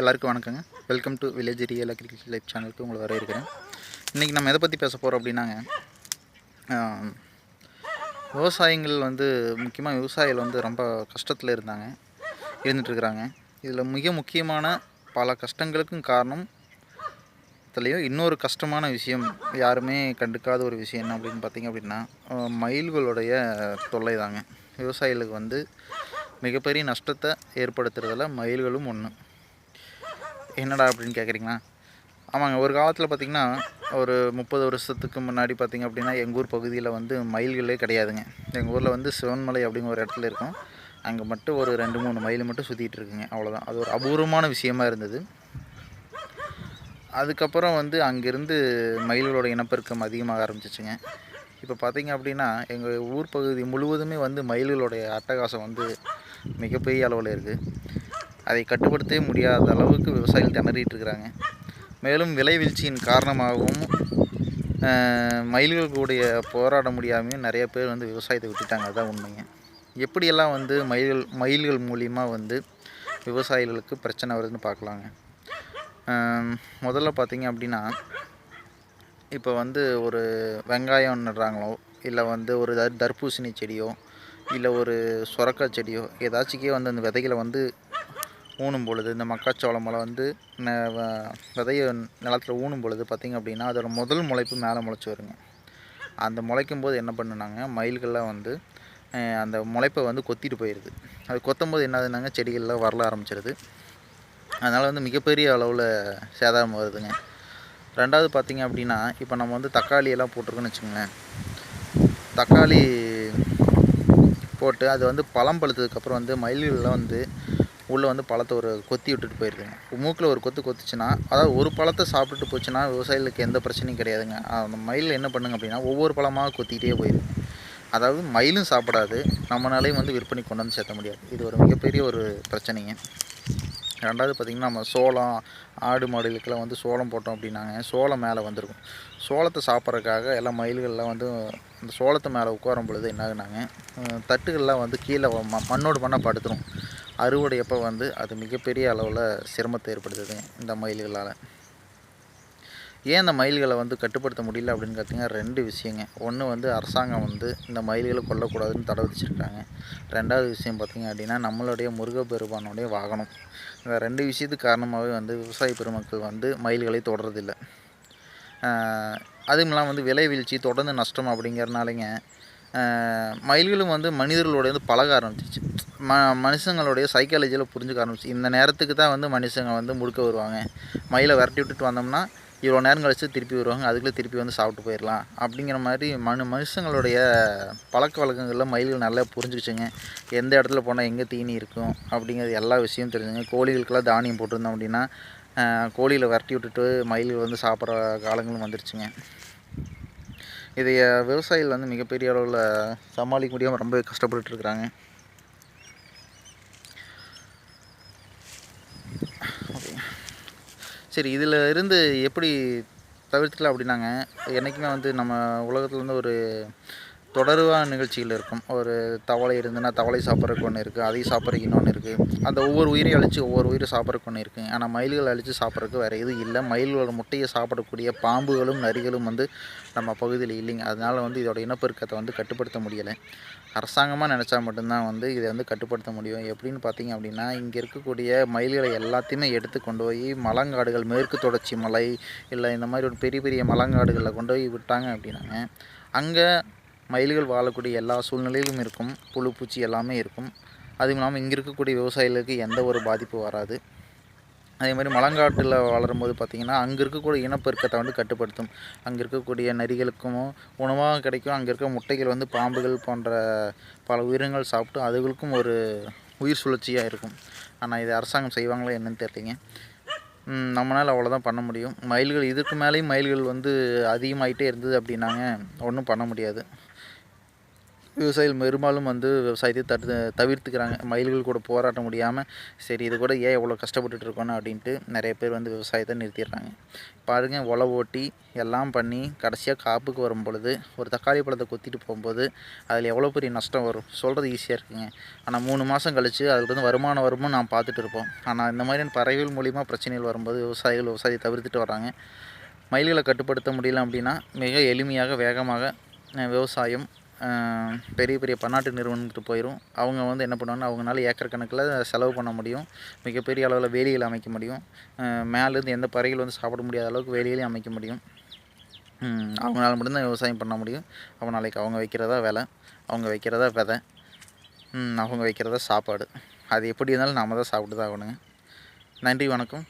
எல்லாருக்கும் வணக்கங்க. Welcome to village real agriculture life சேனலுக்கு உங்களை வரவேற்கிறேன். இன்றைக்கி நம்ம எதை பற்றி பேச போகிறோம் அப்படின்னாங்க விவசாயிகள் வந்து முக்கியமாக விவசாயிகள் வந்து ரொம்ப கஷ்டத்தில் இருந்தாங்க இருந்துகிட்ருக்குறாங்க இதில் மிக முக்கியமான பல கஷ்டங்களுக்கும் காரணம் இதுலேயும் இன்னொரு கஷ்டமான விஷயம் யாருமே கண்டுக்காத ஒரு விஷயம் என்ன அப்படின்னு பார்த்தீங்க அப்படின்னா மயில்களுடைய தொல்லை தாங்க விவசாயிகளுக்கு வந்து மிகப்பெரிய நஷ்டத்தை ஏற்படுத்துறதில் மயில்களும் ஒன்று என்னடா அப்படின்னு கேட்குறீங்களா ஆமாங்க ஒரு காலத்தில் பார்த்திங்கன்னா ஒரு முப்பது வருஷத்துக்கு முன்னாடி பார்த்திங்க அப்படின்னா எங்கள் ஊர் பகுதியில் வந்து மயில்களே கிடையாதுங்க. எங்கள் ஊரில் வந்து சிவன்மலை அப்படிங்கிற ஒரு இடத்துல இருக்கும். அங்கே மட்டும் ஒரு ரெண்டு மூணு மயில் மட்டும் சுற்றிட்டு இருக்குங்க அவ்வளோதான் அது ஒரு அபூர்வமான விஷயமா இருந்தது. அதுக்கப்புறம் வந்து அங்கேருந்து மயில்களோட இனப்பெருக்கம் அதிகமாக ஆரம்பிச்சிச்சுங்க. இப்போ பார்த்தீங்க அப்படின்னா எங்கள் ஊர் பகுதி முழுவதுமே வந்து மயில்களுடைய அட்டகாசம் வந்து மிகப்பெரிய அளவில் இருக்குது அதை கட்டுப்படுத்தவே முடியாத அளவுக்கு விவசாயிகள் திணறிட்டு இருக்கிறாங்க மேலும் விலை வீழ்ச்சியின் காரணமாகவும் மயில்கள் கூடிய போராட முடியாமையும் நிறைய பேர் வந்து விவசாயத்தை விட்டுட்டாங்க. அதுதான் உண்மைங்க. எப்படியெல்லாம் வந்து மயில்கள் மயில்கள் மூலியமாக வந்து விவசாயிகளுக்கு பிரச்சனை வருதுன்னு பார்க்கலாங்க. முதல்ல பார்த்தீங்க அப்படின்னா இப்போ வந்து ஒரு வெங்காயம் நடுறாங்களோ இல்லை வந்து ஒரு தர் தர்பூசணி செடியோ இல்லை ஒரு சுரக்காய் செடியோ ஏதாச்சுக்கே வந்து அந்த விதைகளை வந்து ஊனும் பொழுது இந்த மக்காச்சோளம் மலை வந்து விதைய நிலத்தில் ஊனும் பொழுது பார்த்திங்க அப்படின்னா அதோட முதல் முளைப்பு மேலே முளைச்சி வருங்க. அந்த முளைக்கும் போது என்ன பண்ணுனாங்க மயில்கள்லாம் வந்து அந்த முளைப்பை வந்து கொத்திட்டு போயிடுது அது கொத்தும் போது என்ன ஆகுதுனாங்க செடிகள்லாம் வரல ஆரம்பிச்சிருது. அதனால் வந்து மிகப்பெரிய அளவில் சேதாரம் வருதுங்க. ரெண்டாவது பார்த்தீங்க அப்படின்னா இப்போ நம்ம வந்து தக்காளியெல்லாம் போட்டிருக்கோன்னு வச்சுக்கோங்களேன். தக்காளி போட்டு அது வந்து பழம் பழுத்ததுக்கப்புறம் வந்து மயில்கள்லாம் வந்து உள்ளே வந்து பழத்தை ஒரு கொத்தி விட்டுட்டு போயிருக்குங்க. மூக்கில் ஒரு கொத்து கொத்துச்சுன்னா அதாவது ஒரு பழத்தை சாப்பிட்டுட்டு போச்சுன்னா விவசாயிகளுக்கு எந்த பிரச்சனையும் கிடையாதுங்க. அந்த மயில் என்ன பண்ணுங்க அப்படின்னா ஒவ்வொரு பழமாக கொத்திக்கிட்டே போயிருங்க. அதாவது மயிலும் சாப்பிடாது நம்மளாலையும் வந்து விற்பனை கொண்டு வந்து சேர்த்த முடியாது. இது ஒரு மிகப்பெரிய ஒரு பிரச்சனைங்க. ரெண்டாவது பார்த்திங்கன்னா நம்ம சோளம் ஆடு மாடுகளுக்கெல்லாம் வந்து சோளம் போட்டோம் அப்படின்னாங்க. சோளம் மேலே வந்திருக்கும். சோளத்தை சாப்பிட்றதுக்காக எல்லாம் மயில்கள்லாம் வந்து அந்த சோளத்து மேலே உட்காரும் பொழுது என்ன ஆகுனாங்க தட்டுகள்லாம் வந்து கீழே ம- மண்ணோடு மண்ணை படுத்துரும். அறுவடை அப்போ வந்து அது மிகப்பெரிய அளவில் சிரமத்தை ஏற்படுத்துது இந்த மயில்களால். ஏன் இந்த மயில்களை வந்து கட்டுப்படுத்த முடியல அப்படின்னு பார்த்தீங்கன்னா ரெண்டு விஷயங்க. ஒன்று வந்து அரசாங்கம் வந்து இந்த மயில்களை கொல்லக்கூடாதுன்னு தடை விதிச்சிருக்காங்க. ரெண்டாவது விஷயம் பார்த்திங்க அப்படின்னா நம்மளுடைய முருகப்பெருமானுடைய வாகனம். இந்த ரெண்டு விஷயத்துக்கு காரணமாகவே வந்து விவசாய பெருமக்கள் வந்து மயில்களை தொடரதில்லை அதுவும் இல்லாமல் வந்து விலை வீழ்ச்சி தொடர்ந்து நஷ்டம் அப்படிங்கிறனாலங்க மயில்களும் வந்து மனிதர்களோட வந்து பழக ஆரம்பிச்சிச்சு ம மனுஷங்களுடைய சைக்காலஜியில் புரிஞ்சுக்க ஆரம்பிச்சு. இந்த நேரத்துக்கு தான் வந்து மனுஷங்க வந்து முழுக்க வருவாங்க. மயிலை விரட்டி விட்டுட்டு வந்தோம்னா இவ்வளோ நேரம் கழிச்சு திருப்பி வருவாங்க. அதுக்குள்ளே திருப்பி வந்து சாப்பிட்டு போயிடலாம். அப்படிங்கிற மாதிரி மனு மனுஷங்களுடைய பழக்க வழக்கங்களில் மயில்கள் நல்லா புரிஞ்சுக்கிச்சுங்க எந்த இடத்துல போனால் எங்கே தீனி இருக்கும் அப்படிங்கிறது எல்லா விஷயமும் தெரிஞ்சுங்க. கோழிகளுக்கெல்லாம் தானியம் போட்டிருந்தோம் அப்படின்னா கோழியில் விரட்டி விட்டுட்டு மயில்கள் வந்து சாப்பிட்ற காலங்களும் வந்துருச்சுங்க. இதை விவசாயிகள் வந்து மிகப்பெரிய அளவில் சமாளிக்க முடியாமல் ரொம்ப கஷ்டப்பட்டுருக்குறாங்க இருக்கிறாங்க சரி இதில் இருந்து எப்படி தவிர்த்துக்கலாம் அப்படின்னாங்க. என்றைக்குமே வந்து நம்ம உலகத்தில் வந்து ஒரு தொடர்வாக நிகழ்ச்சிகள் இருக்கும். ஒரு தவளை இருந்துன்னா தவளை சாப்பிட்றதுக்கு ஒன்று இருக்குது அதையும் சாப்பிட்றதுக்கு இன்னொன்று இருக்குது அந்த ஒவ்வொரு உயிரையும் அழித்து ஒவ்வொரு உயிரை சாப்பிட்றதுக்கு ஒன்று இருக்குது ஆனால் மயில்கள் அழித்து சாப்பிட்றதுக்கு வேறு எதுவும் இல்லை. மயில்களோட முட்டையை சாப்பிடக்கூடிய பாம்புகளும் நரிகளும் வந்து நம்ம பகுதியில் இல்லைங்க. அதனால் வந்து இதோட இனப்பெருக்கத்தை வந்து கட்டுப்படுத்த முடியலை. அரசாங்கமாக நினச்சா மட்டும்தான் வந்து இதை வந்து கட்டுப்படுத்த முடியும். எப்படின்னு பார்த்தீங்க அப்படின்னா இங்கே இருக்கக்கூடிய மயில்களை எல்லாத்தையுமே எடுத்து கொண்டு போய் மலங்காடுகள் மேற்கு தொடர்ச்சி மலை இல்லை இந்த மாதிரி ஒரு பெரிய பெரிய மலங்காடுகளில் கொண்டு போய் விட்டாங்க அப்படின்னாங்க. அங்கே மயில்கள் வாழக்கூடிய எல்லா சூழ்நிலையிலும் இருக்கும். புழு பூச்சி எல்லாமே இருக்கும். அதுவும் இல்லாமல் இங்கே இருக்கக்கூடிய விவசாயிகளுக்கு எந்த ஒரு பாதிப்பும் வராது. அதே மாதிரி மலங்காட்டில் வளரும்போது பார்த்திங்கன்னா அங்கே இருக்கக்கூடிய இனப்பெருக்கத்தை வந்து கட்டுப்படுத்தும். அங்கே இருக்கக்கூடிய நரிகளுக்கும் உணவாக கிடைக்கும். அங்கே இருக்க முட்டைகள் வந்து பாம்புகள் போன்ற பல உயிரினங்கள் சாப்பிட்டு அதுகளுக்கும் ஒரு உயிர் சுழற்சியாக இருக்கும். ஆனால் இது அரசாங்கம் செய்வாங்களா என்னன்னு தெரியலைங்க. நம்மளால் அவ்வளோதான் பண்ண முடியும். மயில்கள் இதுக்கு மேலேயும் மயில்கள் வந்து அதிகமாகிட்டே இருந்தது அப்படின்னாங்க. ஒன்றும் பண்ண முடியாது. விவசாயிகள் பெரும்பாலும் வந்து விவசாயத்தை தடு தவிர்த்துக்கிறாங்க. மயில்கள் கூட போராட முடியாமல் சரி இது கூட ஏன் இவ்வளோ கஷ்டப்பட்டுட்டு இருக்கணும் அப்படின்ட்டு நிறைய பேர் வந்து விவசாயத்தை நிறுத்திடுறாங்க. பாருங்க உழவு ஓட்டி எல்லாம் பண்ணி கடைசியாக காப்புக்கு வரும் பொழுது ஒரு தக்காளி பழத்தை கொத்திட்டு போகும்போது அதில் எவ்வளோ பெரிய நஷ்டம் வரும்? சொல்கிறது ஈஸியாக இருக்குங்க. ஆனால் மூணு மாதம் கழித்து அதுலேருந்து வருமானம் வரும்னு நான் பார்த்துட்டு இருப்போம். ஆனால் இந்த மாதிரியான பறவைகள் மூலிமா பிரச்சனைகள் வரும்போது விவசாயிகள் விவசாயத்தை தவிர்த்துட்டு வராங்க மயில்களை கட்டுப்படுத்த முடியல அப்படின்னா மிக எளிமையாக வேகமாக விவசாயம் பெரிய பெரிய பன்னாட்டு நிறுவனத்துக்கு போயிடும் அவங்க வந்து என்ன பண்ணுவாங்கன்னா அவங்களால ஏக்கர் கணக்கில் செலவு பண்ண முடியும். மிகப்பெரிய அளவில் வேலிகள் அமைக்க முடியும். மேலேருந்து எந்த பறவைகள் வந்து சாப்பிட முடியாத அளவுக்கு வேலிகளையும் அமைக்க முடியும். அவங்களால மட்டும்தான் விவசாயம் பண்ண முடியும். அப்போ நாளைக்கு அவங்க வைக்கிறதா வேலை அவங்க வைக்கிறதா விதை அவங்க வைக்கிறதா சாப்பாடு. அது எப்படி இருந்தாலும் நாம் தான் சாப்பிட்டு தான் ஆகணுங்க. நன்றி வணக்கம்.